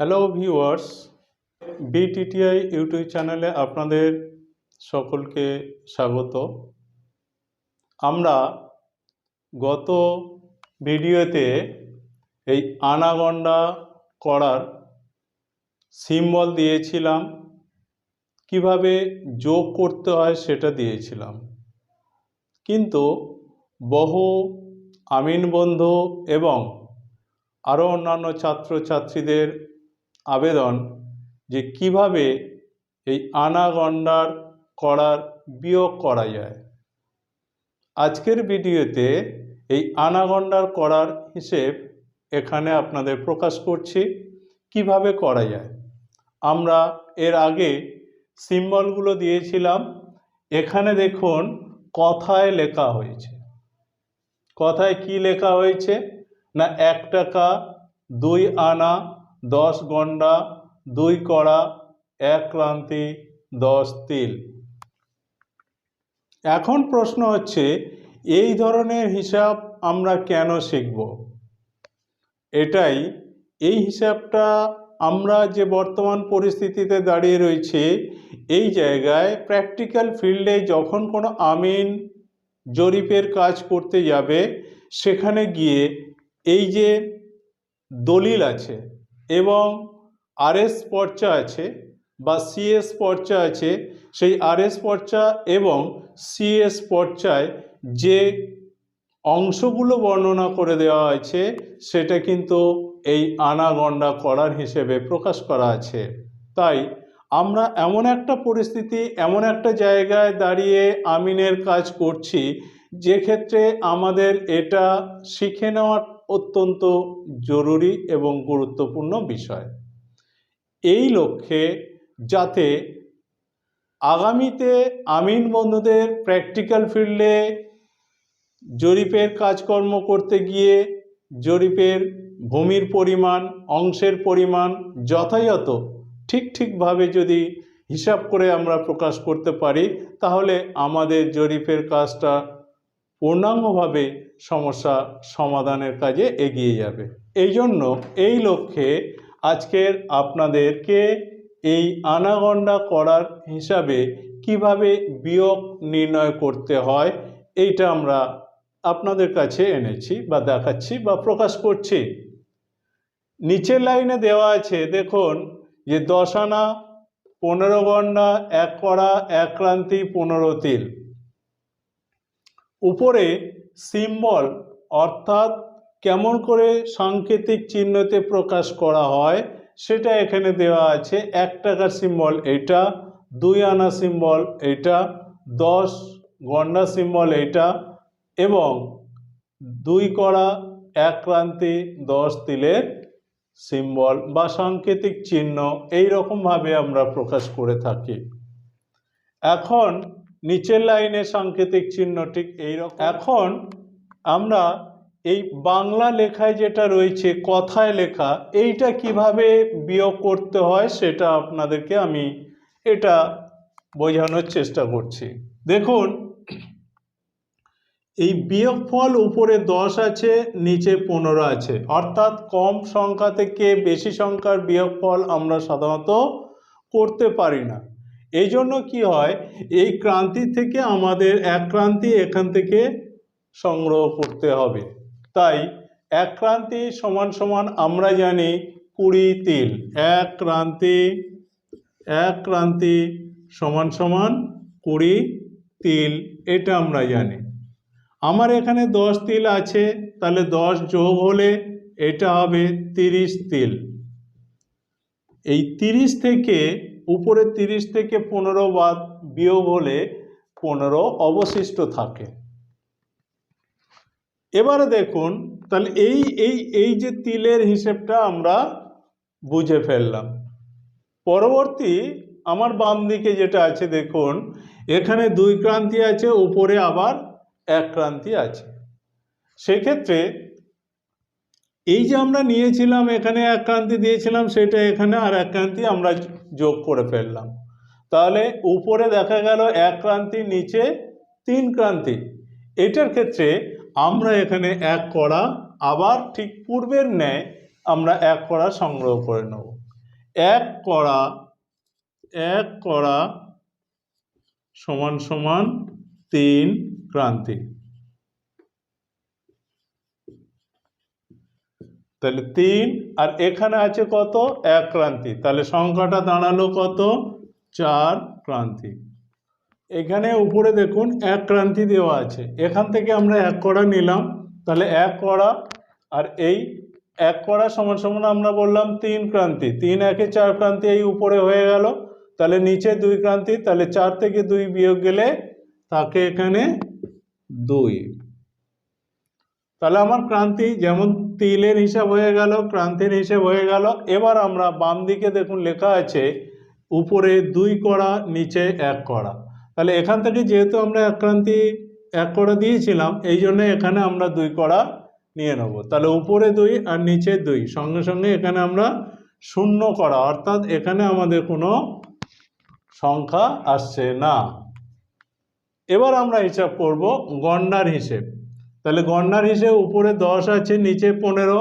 Hello viewers বিটিটিআই YouTube চ্যানেলে আপনাদের সকলকে স্বাগত। আমরা গত ভিডিওতে এই আনাগন্ডা করার সিম্বল দিয়েছিলাম। কীভাবে যোগ করতে হয় সেটা দিয়েছিলাম। কিন্তু বহু আমিন বন্ধু এবং আরও অন্যান্য ছাত্রছাত্রীদের আবেদন যে কীভাবে এই আনাগন্ডার করার বিয়োগ করা যায়। আজকের ভিডিওতে এই আনাগন্ডার করার হিসেব এখানে আপনাদের প্রকাশ করছি, কীভাবে করা যায়। আমরা এর আগে সিম্বলগুলো দিয়েছিলাম, এখানে দেখুন কথায় লেখা হয়েছে। কথায় কি লেখা হয়েছে? না এক টাকা, দুই আনা দশ গন্ডা, দুই কড়া, এক ক্রান্তি দশ তিল। এখন প্রশ্ন হচ্ছে, এই ধরনের হিসাব আমরা কেন শিখব? এটাই, এই হিসাবটা আমরা যে বর্তমান পরিস্থিতিতে দাঁড়িয়ে রয়েছে, এই জায়গায় প্র্যাকটিক্যাল ফিল্ডে যখন কোনো আমিন জরিপের কাজ করতে যাবে, সেখানে গিয়ে এই যে দলিল আছে এবং আরএস পর্চা আছে বা সিএস পর্চা আছে, সেই আরএস পর্চা এবং সিএস পর্চায় যে অংশগুলো বর্ণনা করে দেওয়া আছে সেটা কিন্তু এই আনাগন্ডা করার হিসেবে প্রকাশ করা আছে। তাই আমরা এমন একটা পরিস্থিতি, এমন একটা জায়গায় দাঁড়িয়ে আমিনের কাজ করছি, যে ক্ষেত্রে আমাদের এটা শিখে নেওয়া অত্যন্ত জরুরি এবং গুরুত্বপূর্ণ বিষয়। এই লক্ষ্যে যাতে আগামীতে আমিন বন্ধুদের প্র্যাকটিক্যাল ফিল্ডে জরিপের কাজকর্ম করতে গিয়ে জরিপের ভূমির পরিমাণ, অংশের পরিমাণ যথাযথ ঠিক ঠিকভাবে যদি হিসাব করে আমরা প্রকাশ করতে পারি, তাহলে আমাদের জরিপের কাজটা পূর্ণাঙ্গভাবে সমস্যা সমাধানের কাজে এগিয়ে যাবে। এই জন্য এই লক্ষ্যে আজকের আপনাদেরকে এই আনাগন্ডা করার হিসাবে কীভাবে বিয়োগ নির্ণয় করতে হয়, এইটা আমরা আপনাদের কাছে এনেছি বা দেখাচ্ছি বা প্রকাশ করছি। নিচের লাইনে দেওয়া আছে, দেখুন, যে দশ আনা পনেরো গন্ডা, এক কড়া, এক ক্রান্তি, পনেরো তিল। উপরে সিম্বল অর্থাৎ কেমন করে সাংকেতিক চিহ্নতে প্রকাশ করা হয়, সেটা এখানে দেওয়া আছে। এক টাকার সিম্বল এইটা দুই আনা সিম্বল এইটা দশ গন্ডা সিম্বল এইটা এবং দুই কড়া, এক ক্রান্তি, দশ তিলের সিম্বল বা সাংকেতিক চিহ্ন। এই রকমভাবে আমরা প্রকাশ করে থাকি। এখন নিচের লাইনে সাংকেতিক চিহ্ন ঠিক এইরকম। এখন আমরা এই বাংলা লেখায় যেটা রয়েছে, কথায় লেখা, এইটা কীভাবে বিয়োগ করতে হয় সেটা আপনাদেরকে আমি এটা বোঝানোর চেষ্টা করছি। দেখুন, এই বিয়োগফল উপরে দশ আছে, নিচে পনেরো আছে। অর্থাৎ কম সংখ্যা থেকে বেশি সংখ্যার বিয়োগফল আমরা সাধারণত করতে পারি না। এই জন্য কি হয়? এই ক্রান্তি থেকে আমাদের এক ক্রান্তি এখান থেকে সংগ্রহ করতে হবে। তাই এক ক্রান্তি সমান সমান আমরা জানি কুড়ি তিল। এক ক্রান্তি এক ক্রান্তি সমান সমান কুড়ি তিল, এটা আমরা জানি। আমার এখানে দশ তিল আছে, তাহলে দশ যোগ হলে এটা হবে তিরিশ তিল। এই তিরিশ থেকে উপরে তিরিশ থেকে পনেরো বাদ বিয়োগ হলে পনেরো অবশিষ্ট থাকে। এবারে দেখুন, তাহলে এই এই এই যে তিলের হিসেবটা আমরা বুঝে ফেললাম। পরবর্তী আমার বাম দিকে যেটা আছে, দেখুন, এখানে দুই ক্রান্তি আছে, উপরে আবার এক ক্রান্তি আছে। সেক্ষেত্রে এই যে আমরা নিয়েছিলাম, এখানে এক ক্রান্তি দিয়েছিলাম, সেটা এখানে আর এক ক্রান্তি আমরা যোগ করে ফেললাম। তাহলে উপরে দেখা গেল এক ক্রান্তি, নিচে তিন ক্রান্তি। এটার ক্ষেত্রে আমরা এখানে এক কড়া, আবার ঠিক পূর্বের ন্যায় আমরা এক কড়া সংগ্রহ করে নেব। এক কড়া এক কড়া সমান সমান তিন ক্রান্তি। তাহলে তিন, আর এখানে আছে কত? এক ক্রান্তি। তাহলে সংখ্যাটা দাঁড়াল কত? চার ক্রান্তি। এখানে উপরে দেখুন, এক ক্রান্তি দেওয়া আছে। এখান থেকে আমরা এক কড়া নিলাম। তাহলে এক কড়া, আর এই এক কড়া সমান সমান আমরা বললাম তিন ক্রান্তি। তিন, একে চার ক্রান্তি এই উপরে হয়ে গেল। তাহলে নিচে দুই ক্রান্তি, তাহলে চার থেকে দুই বিয়োগ গেলে থাকে এখানে দুই। তাহলে আমার ক্রান্তি যেমন তিলের হিসাব হয়ে গেল, ক্রান্তির হিসাব হয়ে গেল। এবার আমরা বাম দিকে দেখুন লেখা আছে, উপরে দুই কড়া, নিচে এক কড়া। তাহলে এখান থেকে যেহেতু আমরা এক ক্রান্তি এক কড়া দিয়েছিলাম, এই জন্য এখানে আমরা দুই কড়া নিয়ে নেব। তাহলে উপরে দুই আর নিচে দুই, সঙ্গে সঙ্গে এখানে আমরা শূন্য করা অর্থাৎ এখানে আমাদের কোনো সংখ্যা আসছে না। এবার আমরা হিসাব করব গন্ডার হিসেব। তাহলে গন্ডার হিসেব উপরে দশ আছে, নিচে পনেরো।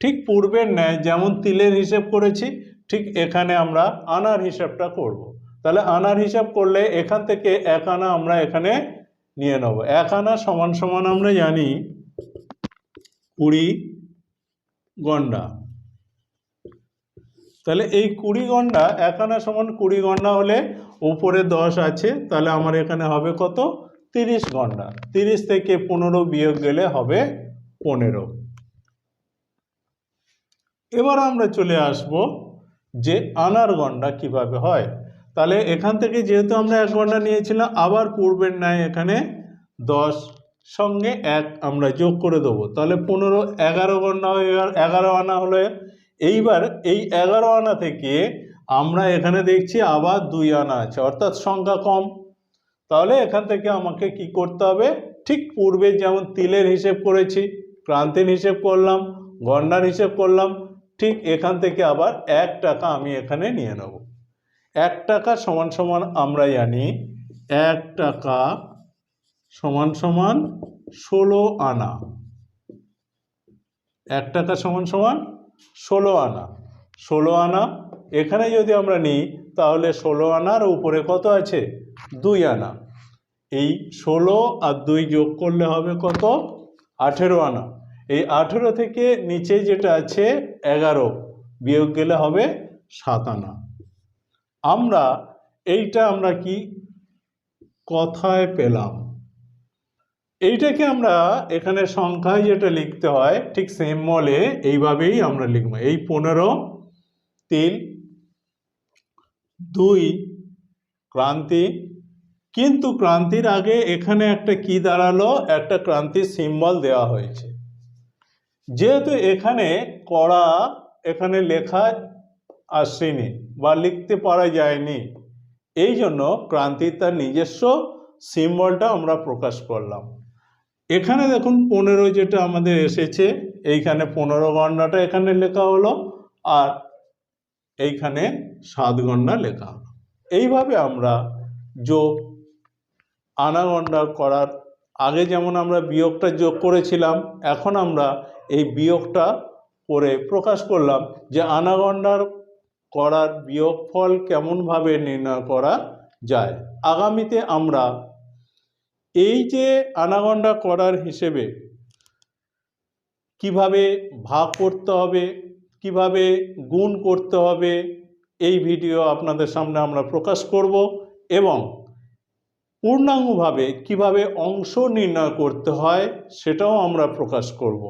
ঠিক পূর্বের ন্যায়, যেমন তিলের হিসেব করেছি, ঠিক এখানে আমরা আনার হিসাবটা করব। তাহলে আনার হিসাব করলে এখান থেকে এক আনা আমরা এখানে নিয়ে নেব। এক আনা সমান সমান আমরা জানি কুড়ি গন্ডা তাহলে এই কুড়ি গন্ডা এক আনা সমান কুড়ি গন্ডা হলে উপরে দশ আছে, তাহলে আমার এখানে হবে কত? তিরিশ গন্ডা তিরিশ থেকে পনেরো বিয়োগ গেলে হবে পনেরো। এবার আমরা চলে আসব যে আনার গন্ডা কীভাবে হয়। তাহলে এখান থেকে যেহেতু আমরা এক গন্ডা নিয়েছিলাম, আবার পূর্বের ন্যায় এখানে দশ সঙ্গে এক আমরা যোগ করে দেবো। তাহলে পনেরো এগারো গন্ডা হয়ে গেল, এগারো আনা হলে। এইবার এই এগারো আনা থেকে আমরা এখানে দেখছি আবার দুই আনা আছে, অর্থাৎ সংখ্যা কম। তাহলে এখান থেকে আমাকে কি করতে হবে? ঠিক পূর্বে যেমন তিলের হিসেব করেছি, ক্রান্তির হিসেব করলাম গন্ডার হিসেব করলাম, ঠিক এখান থেকে আবার এক টাকা আমি এখানে নিয়ে নেব। এক টাকা সমান সমান আমরা জানি এক টাকা সমান সমান ষোলো আনা। এক টাকা সমান সমান ষোলো আনা। ষোলো আনা এখানে যদি আমরা নিই, তাহলে ষোলো আনার উপরে কত আছে? দুই আনা। এই ষোলো আর দুই যোগ করলে হবে কত? আঠেরো আনা। এই আঠেরো থেকে নিচে যেটা আছে, এগারো। বিয়োগ গেলে হবে সাত আনা। আমরা এইটা আমরা কি কথায় পেলাম। এইটাকে আমরা এখানে সংখ্যায় যেটা লিখতে হয়, ঠিক সেম মলে এইভাবেই আমরা লিখব। এই পনেরো, তিন দুই, ক্রান্তি। কিন্তু ক্রান্তির আগে এখানে একটা কি দাঁড়াল? একটা ক্রান্তির সিম্বল দেওয়া হয়েছে। যেহেতু এখানে কড়া, এখানে লেখা আসেনি বা লিখতে পারা যায়নি, এই জন্য ক্রান্তির তার নিজস্ব সিম্বলটা আমরা প্রকাশ করলাম। এখানে দেখুন পনেরো যেটা আমাদের এসেছে, এইখানে পনেরো গণনাটা এখানে লেখা হলো, আর এইখানে সাত গণনা লেখা হলো। এইভাবে আমরা যোগ আনাগন্ডা করার, আগে যেমন আমরা বিয়োগটা যোগ করেছিলাম, এখন আমরা এই বিয়োগটা করে প্রকাশ করলাম যে আনাগন্ডার করার বিয়োগফল কেমনভাবে নির্ণয় করা যায়। আগামীতে আমরা এই যে আনাগন্ডা করার হিসেবে কীভাবে ভাগ করতে হবে, কীভাবে গুণ করতে হবে এই ভিডিও আপনাদের সামনে আমরা প্রকাশ করব এবং পূর্ণাঙ্গভাবে কীভাবে অংশ নির্ণয় করতে হয় সেটাও আমরা প্রকাশ করব।